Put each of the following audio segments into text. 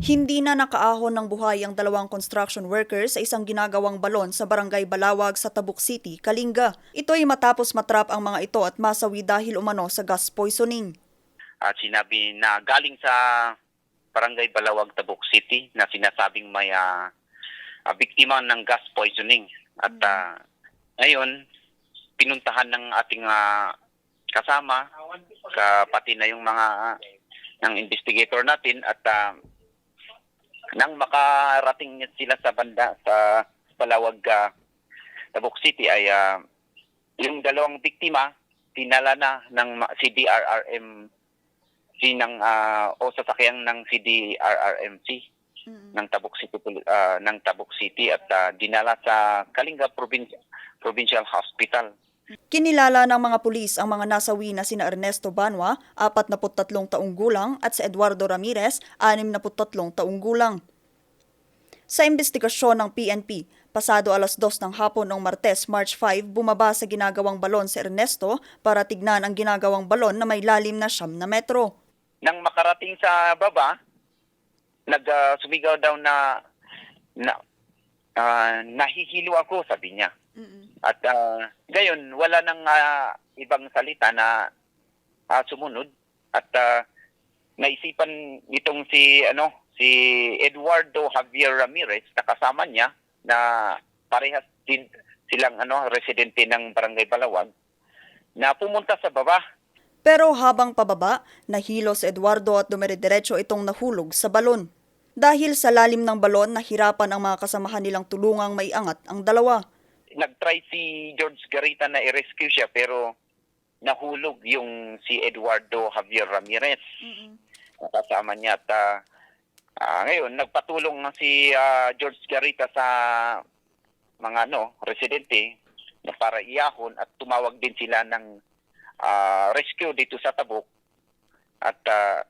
Hindi na nakaahon ng buhay ang dalawang construction workers sa isang ginagawang balon sa Barangay Balawag sa Tabuk City, Kalinga. Ito ay matapos matrap ang mga ito at masawi dahil umano sa gas poisoning. at sinabi na galing sa Barangay Balawag, Tabuk City na sinasabing may ah, biktima ng gas poisoning. At ah, ngayon, pinuntahan ng ating ah, kasama, ka, pati na yung mga ah, ng investigator natin at ah, nang makarating sila sa banda sa Balawag ah, Tabuk City ay ah, yung dalawang biktima tinala na ng CDRRM si ng ah, o sasakyang ng CDRRMC ng Tabuk City ah, ng Tabuk City at ah, dinala sa Kalinga Provincial Provincial Hospital. Kinilala ng mga pulis ang mga nasawi na sina Ernesto Banwa, 43 taong gulang, at si Eduardo Ramirez, 63 taong gulang. Sa investigasyon ng PNP, pasado alas 2 ng hapon noong Martes, March 5, bumaba sa ginagawang balon si Ernesto para tignan ang ginagawang balon na may lalim na siyam na metro. Nang makarating sa baba, nag ah, sumigaw daw na na ah, nahihilo ako sabi niya. At ah, gayon wala nang ah, ibang salita na ah, sumunod at ah, naisipan nitong si ano si Eduardo Javier Ramirez na kasama niya na parehas din silang ano residente ng Barangay Balawag na pumunta sa baba Pero habang pababa, nahilo si Eduardo at dumire-diretso itong nahulog sa balon. Dahil sa lalim ng balon, nahirapan ang mga kasamahan nilang tulungang may angat ang dalawa. Nag-try si George Garita na i-rescue siya pero nahulog yung si Eduardo Javier Ramirez. Kasama niya at ah, ngayon nagpatulong na si ah, George Garita sa mga ano, residente na para iyahon at tumawag din sila ng ah, rescue dito sa Tabuk. At ah,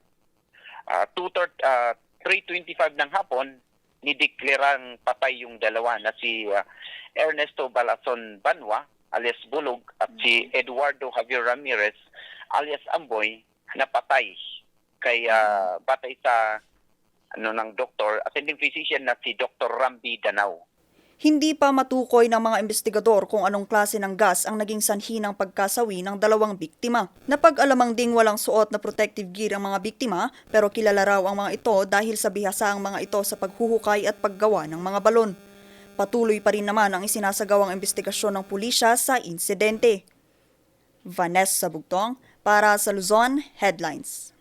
ah, 2:30 ah, 3.25 ng hapon, nideklarang patay yung dalawa na si ah, Ernesto Balason Banwa alias Bulog at si Eduardo Javier Ramirez alias Amboy na patay kay ah, batay sa ano ng doktor attending physician na si Dr. Rambi Danao. Hindi pa matukoy ng mga investigador kung anong klase ng gas ang naging sanhi ng pagkasawi ng dalawang biktima. Napag-alamang ding walang suot na protective gear ang mga biktima pero kilala raw ang mga ito dahil sa bihasa ang mga ito sa paghuhukay at paggawa ng mga balon. Patuloy pa rin naman ang isinasagawang investigasyon ng pulisya sa insidente. Vanessa Bugtong para sa Luzon Headlines.